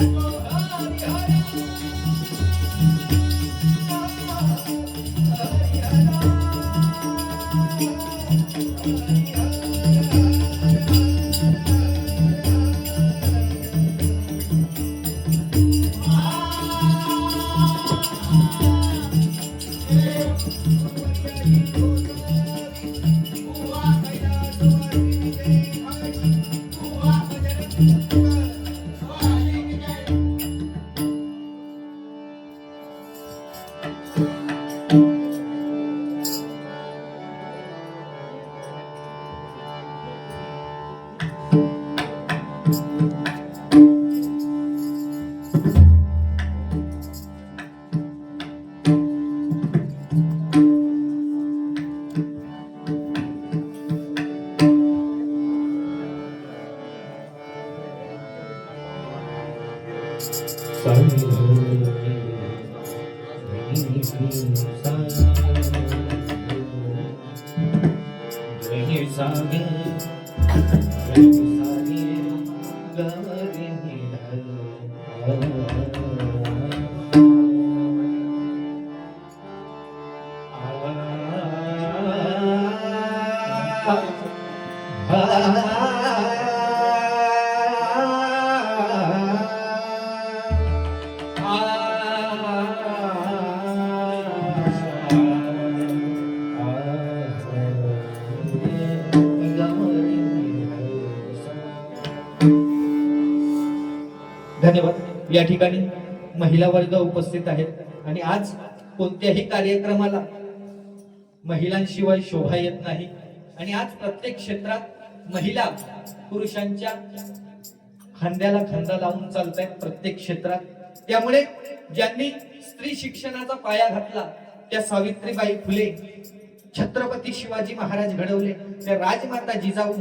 Oh, या ठिकाणी महिला वर्ग उपस्थित आहेत. आणि आज कोणत्याही कार्यक्रमाला महिलांशिवाय शोभा येत नाही. आणि आज प्रत्येक क्षेत्रात महिला पुरुषांच्या खांद्याला खांदा लावून चालत आहेत प्रत्येक क्षेत्रात. त्यामुळे ज्यांनी स्त्री शिक्षणाचा पाया घातला त्या सावित्रीबाई फुले छत्रपती शिवाजी महाराज घडवले त्या राजमाता जिजाऊ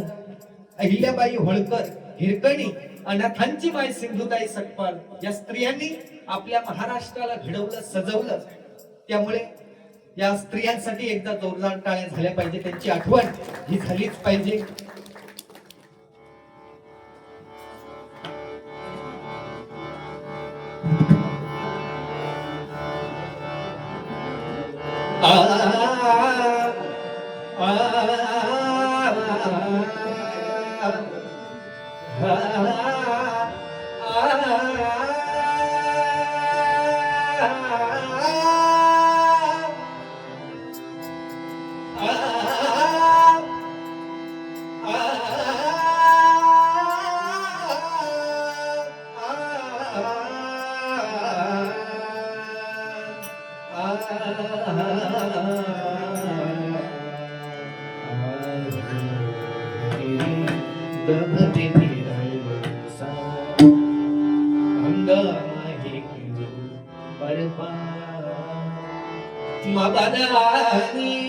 अहिल्याबाई होळकर हिरकणी अनाथांची बाई सिंधुताई सकपाल या स्त्रियांनी आपल्या महाराष्ट्राला घडवलं सजवलं. त्यामुळे या स्त्रियांसाठी एकदा जोरदार टाळ्या झाल्या पाहिजे. त्यांची आठवण ही झालीच पाहिजे. બદલાની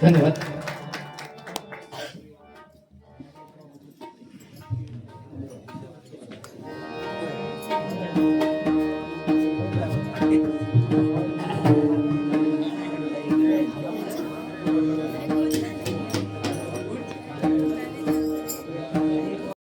那你们